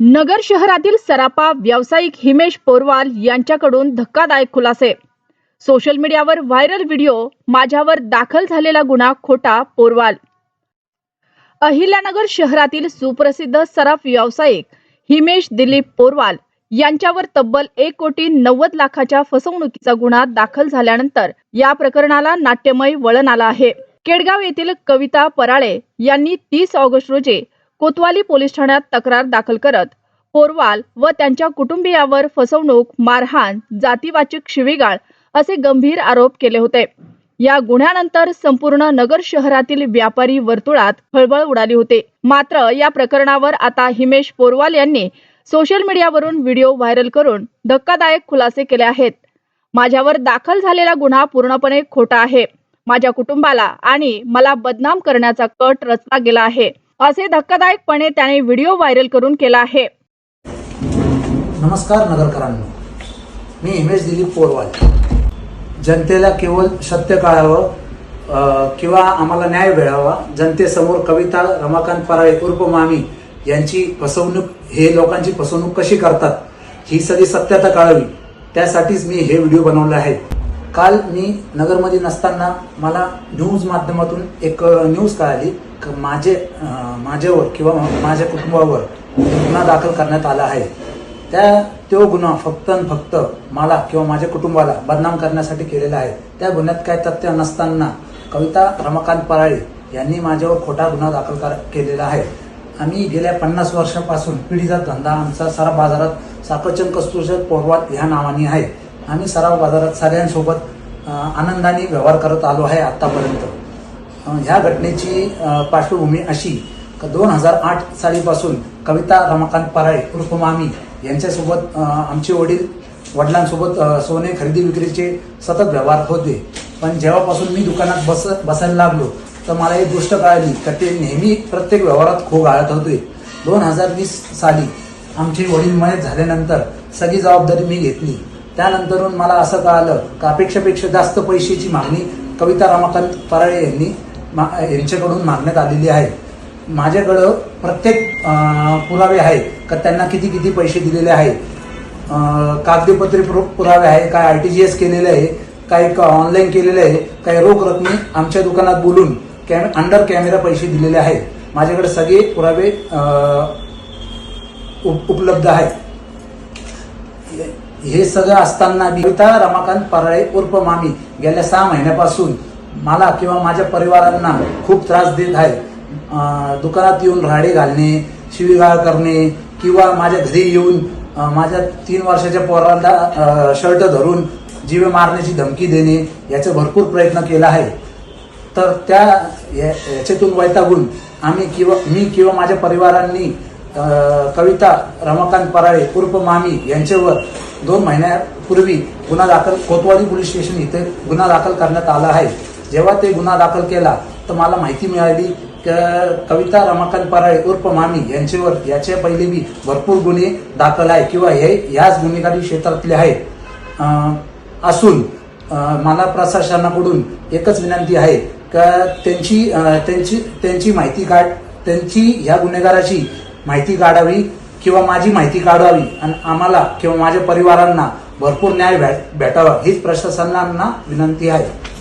नगर शहरातील सरापा व्यावसायिक हिमेश पोरवाल यांच्याकडून धक्कादायक खुलासे. सोशल मीडियावर व्हायरल व्हिडिओ माझ्यावर दाखल झालेला गुन्हा खोटा पोरवाल. अहिल्यानगर शहरातील सुप्रसिद्ध सराफ व्यावसायिक हिमेश दिलीप पोरवाल यांच्यावर तब्बल एक कोटी नव्वद लाखाच्या फसवणुकीचा गुन्हा दाखल झाल्यानंतर या प्रकरणाला नाट्यमय वळण आलं आहे. केडगाव येथील कविता पराळे यांनी तीस ऑगस्ट रोजी कोतवाली पोलीस ठाण्यात तक्रार दाखल करत पोरवाल व त्यांच्या कुटुंबियावर फसवणूक मारहाण जातीवाचक शिवीगाळ असे गंभीर आरोप केले होते. या गुन्ह्यानंतर संपूर्ण नगर शहरातील व्यापारी वर्तुळात खळबळ उडाली होती. मात्र या प्रकरणावर आता हिमेश पोरवाल यांनी सोशल मीडियावरून व्हिडिओ व्हायरल करून धक्कादायक खुलासे केले आहेत. माझ्यावर दाखल झालेला गुन्हा पूर्णपणे खोटा आहे. माझ्या कुटुंबाला आणि मला बदनाम करण्याचा कट रचला गेला आहे. असे धक्कादायकपणे त्याने व्हिडिओ व्हायरल करून केला आहे. नमस्कार नगरकरांनो. मी हिमेश दिलीप पोरवाल. जनतेला केवळ सत्य कळावं किंवा आम्हाला न्याय मिळावा जनतेसमोर कविता रमाकांत पराळे उर्फ मामी यांची फसवणूक हे लोकांची फसवणूक कशी करतात ही सगळी सत्यता कळावी. त्यासाठीच मी हे व्हिडिओ बनवले आहेत काल मी नगरमध्ये नसताना मला न्यूज माध्यमातून एक न्यूज कळाली. क- माझे माझ्यावर किंवा माझ्या कुटुंबावर गुन्हा दाखल करण्यात आला आहे. त्या तो गुन्हा फक्त आणि फक्त मला किंवा माझ्या कुटुंबाला बदनाम करण्यासाठी केलेला आहे. त्या गुन्ह्यात काय तथ्य नसताना कविता रमाकांत पराळे यांनी माझ्यावर खोटा गुन्हा दाखल कर- केलेला आहे. आम्ही गेल्या पन्नास वर्षापासून पिढीचा धंदा आमचा सारा बाजारात साखरचंद कस्तुरशेठ पोरवात ह्या नावाने आहे. आम्ही सराव बाजारात साऱ्यांसोबत आनंदाने व्यवहार करत आलो आहे आत्तापर्यंत ह्या घटनेची पार्श्वभूमी अशी दोन हजार आठ सालीपासून कविता रमाकांत पराळे उर्फ मामी यांच्यासोबत आमचे वडील वडिलांसोबत सोने खरेदी विक्रीचे सतत व्यवहार होते. पण जेव्हापासून मी दुकानात बस बसायला लागलो तर मला एक गोष्ट कळाली का ते नेहमी प्रत्येक व्यवहारात खो गाळत होते. दोन हजार वीस साली आमचे वडील मयत झाल्यानंतर सगळी जबाबदारी मी घेतली. त्यानंतरून मला असं कळालं का अपेक्षापेक्षा जास्त पैशाची मागणी कविता रमाकांत पराळे यांनी मा- यांच्याकडून मागण्यात आलेली आहे. माझ्याकडं प्रत्येक पुरावे आहेत का त्यांना किती किती पैसे दिलेले आहेत? कागदीपत्री पुर- पुरावे आहे काय आर टी जी एस केलेले आहे काही ऑनलाईन केलेले आहे काही रोख रकमी आमच्या दुकानात बोलून कॅम अंडर कॅमेरा पैसे दिलेले आहेत. माझ्याकडे सगळे पुरावे उप- उपलब्ध आहेत. हे सगळं असताना कविता रमाकांत पराळे उर्फ मामी गेल्या सहा महिन्यापासून मला किंवा माझ्या परिवारांना खूप त्रास देत आहे दुकानात येऊन राडे घालणे शिवीगाळ करणे किंवा माझ्या घरी येऊन माझ्या तीन वर्षाच्या पोराला शर्ट धरून जीवे मारण्याची धमकी देणे याचा भरपूर प्रयत्न केला आहे. तर त्या या- याच्यातून वैतागून आम्ही किंवा मी किंवा माझ्या परिवारांनी कविता रमाकांत पराळे उर्फ मामी यांच्यावर दोन महिन्यापूर्वी गुन्हा दाखल कोतवाली पोलीस स्टेशन इथे गुन्हा दाखल करण्यात आला आहे. जेव्हा ते गुन्हा दाखल केला तर मला माहिती मिळाली क- कविता रमाकांत पराळे उर्फ मामी यांच्यावर याच्या पहिले बी भरपूर गुन्हे दाखल आहे किंवा हे याच गुन्हेगारी क्षेत्रातले आहेत. असून मला प्रशासनाकडून एकच विनंती आहे का त्यांची त्यांची त्यांची माहिती काढ त्यांची ह्या गुन्हेगाराची माहिती काढावी किंवा माझी माहिती काढावी आणि आम्हाला किंवा माझ्या परिवारांना भरपूर न्याय भेटावा हीच प्रशासनांना विनंती आहे.